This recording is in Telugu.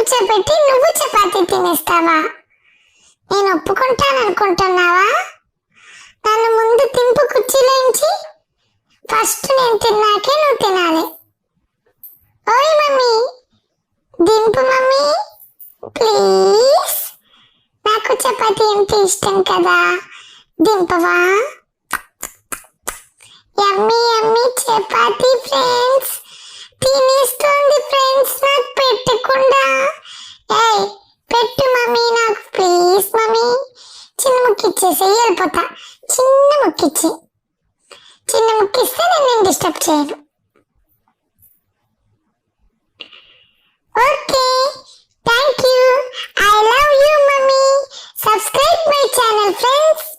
కూర్చోబెట్టి నువ్వు చపాతీ తినేస్తావా? నేను ఒప్పుకుంటాను అనుకుంటున్నావా నన్ను ముందు తింపు కుర్చీలోంచి ఫస్ట్ నేను తిన్నాకే నువ్వు తినాలి. ఓయ్ మమ్మీ దింపు మమ్మీ. ప్లీజ్. నాకు చపాతి అంటే ఇష్టం కదా. దింపవా? Yummy yummy chapati friends. తిని పెట్టకుండా ఏయ్ పెట్టు మమ్మీ నాకు ప్లీజ్ మమ్మీ. చిన్న ముక్కిచ్చేసి వెళ్ళిపోతా. చిన్న ముక్కిచ్చి చిన్న ముక్కిస్తే నేను నేను డిస్టర్బ్ చేయను. Okay thank you I love you mummy. Subscribe my channel friends